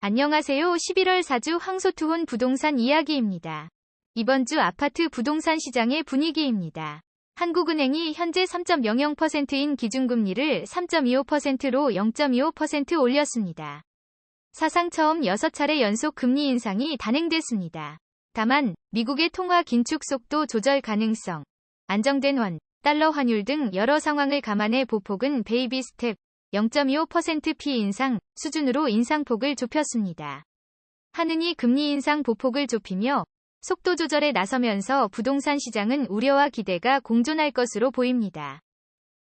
안녕하세요. 11월 4주 황소투혼 부동산 이야기입니다. 이번 주 아파트 부동산 시장의 분위기입니다. 한국은행이 현재 3.00%인 기준금리를 3.25%로 0.25% 올렸습니다. 사상 처음 6차례 연속 금리 인상이 단행됐습니다. 다만 미국의 통화 긴축 속도 조절 가능성, 안정된 원, 달러 환율 등 여러 상황을 감안해 보폭은 베이비 스텝 0.25% 피 인상 수준으로 인상폭을 좁혔습니다. 하느니 금리 인상 보폭을 좁히며 속도 조절에 나서면서 부동산 시장은 우려와 기대가 공존할 것으로 보입니다.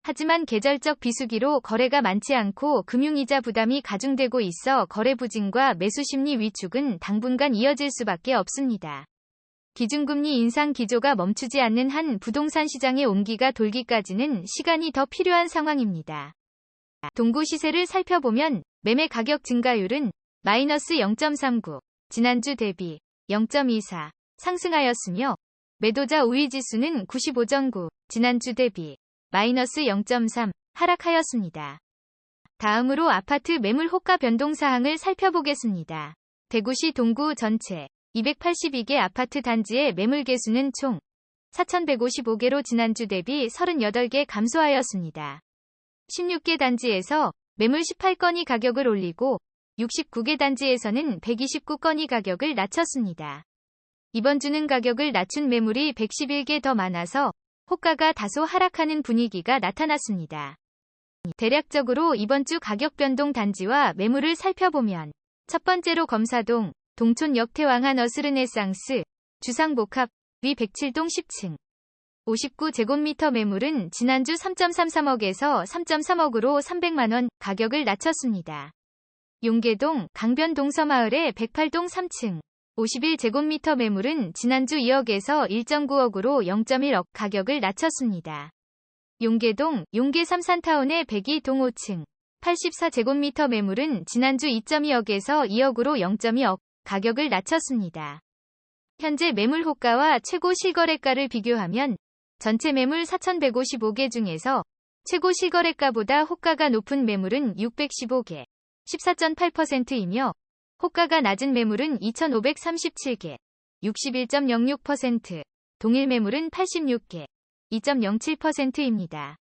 하지만 계절적 비수기로 거래가 많지 않고 금융이자 부담이 가중되고 있어 거래 부진과 매수 심리 위축은 당분간 이어질 수밖에 없습니다. 기준금리 인상 기조가 멈추지 않는 한 부동산 시장의 온기가 돌기까지는 시간이 더 필요한 상황입니다. 동구 시세를 살펴보면 매매 가격 증가율은 마이너스 0.39, 지난주 대비 0.24 상승하였으며 매도자 우위 지수는 95.9, 지난주 대비 마이너스 0.3 하락하였습니다. 다음으로 아파트 매물 호가 변동 사항을 살펴보겠습니다. 대구시 동구 전체 282개 아파트 단지의 매물 개수는 총 4,155개로 지난주 대비 38개 감소하였습니다. 16개 단지에서 매물 18건이 가격을 올리고 69개 단지에서는 129건이 가격을 낮췄습니다. 이번 주는 가격을 낮춘 매물이 111개 더 많아서 호가가 다소 하락하는 분위기가 나타났습니다. 대략적으로 이번 주 가격 변동 단지와 매물을 살펴보면 첫 번째로 검사동, 동촌역 태왕한 어스르네상스, 주상복합, 위 107동 10층, 59제곱미터 매물은 지난주 3.33억에서 3.3억으로 300만원 가격을 낮췄습니다. 용계동 강변 동 서마을의 108동 3층 51제곱미터 매물은 지난주 2억에서 1.9억으로 0.1억 가격을 낮췄습니다. 용계동 용계 삼산타운의 102동 5층 84제곱미터 매물은 지난주 2.2억에서 2억으로 0.2억 가격을 낮췄습니다. 현재 매물 호가와 최고 실거래가를 비교하면 전체 매물 4,155개 중에서 최고 실거래가보다 호가가 높은 매물은 615개, 14.8%이며 호가가 낮은 매물은 2,537개, 61.06%, 동일 매물은 86개, 2.07%입니다.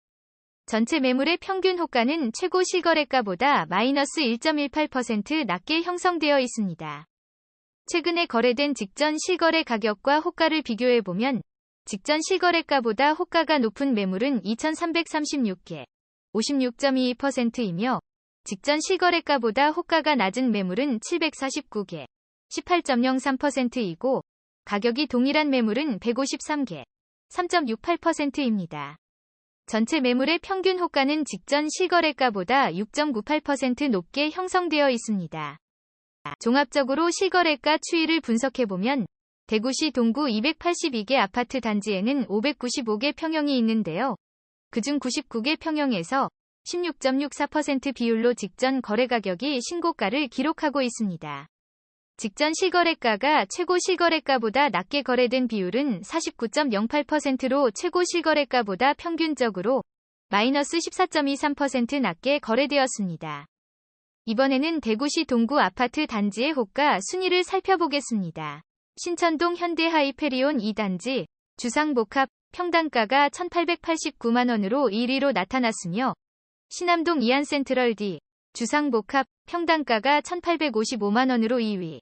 전체 매물의 평균 호가는 최고 실거래가보다 마이너스 1.18% 낮게 형성되어 있습니다. 최근에 거래된 직전 실거래 가격과 호가를 비교해보면 직전 실거래가보다 호가가 높은 매물은 2,336개, 56.22%이며 직전 실거래가보다 호가가 낮은 매물은 749개, 18.03%이고 가격이 동일한 매물은 153개, 3.68%입니다. 전체 매물의 평균 호가는 직전 실거래가보다 6.98% 높게 형성되어 있습니다. 종합적으로 실거래가 추이를 분석해보면 대구시 동구 282개 아파트 단지에는 595개 평형이 있는데요. 그중 99개 평형에서 16.64% 비율로 직전 거래 가격이 신고가를 기록하고 있습니다. 직전 실거래가가 최고 실거래가보다 낮게 거래된 비율은 49.08%로 최고 실거래가보다 평균적으로 마이너스 14.23% 낮게 거래되었습니다. 이번에는 대구시 동구 아파트 단지의 호가 순위를 살펴보겠습니다. 신천동 현대하이페리온 2단지, 주상복합, 평당가가 1889만원으로 1위로 나타났으며, 신암동 이안센트럴 D, 주상복합, 평당가가 1855만원으로 2위,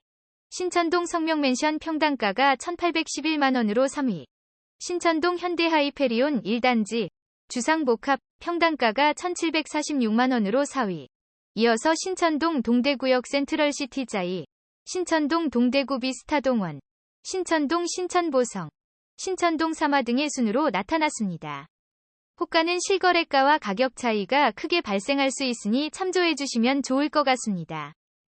신천동 성명맨션 평당가가 1811만원으로 3위, 신천동 현대하이페리온 1단지, 주상복합, 평당가가 1746만원으로 4위, 이어서 신천동 동대구역 센트럴시티자이, 신천동 동대구 비 스타동원, 신천동 신천보성, 신천동 사마 등의 순으로 나타났습니다. 호가는 실거래가와 가격 차이가 크게 발생할 수 있으니 참조해 주시면 좋을 것 같습니다.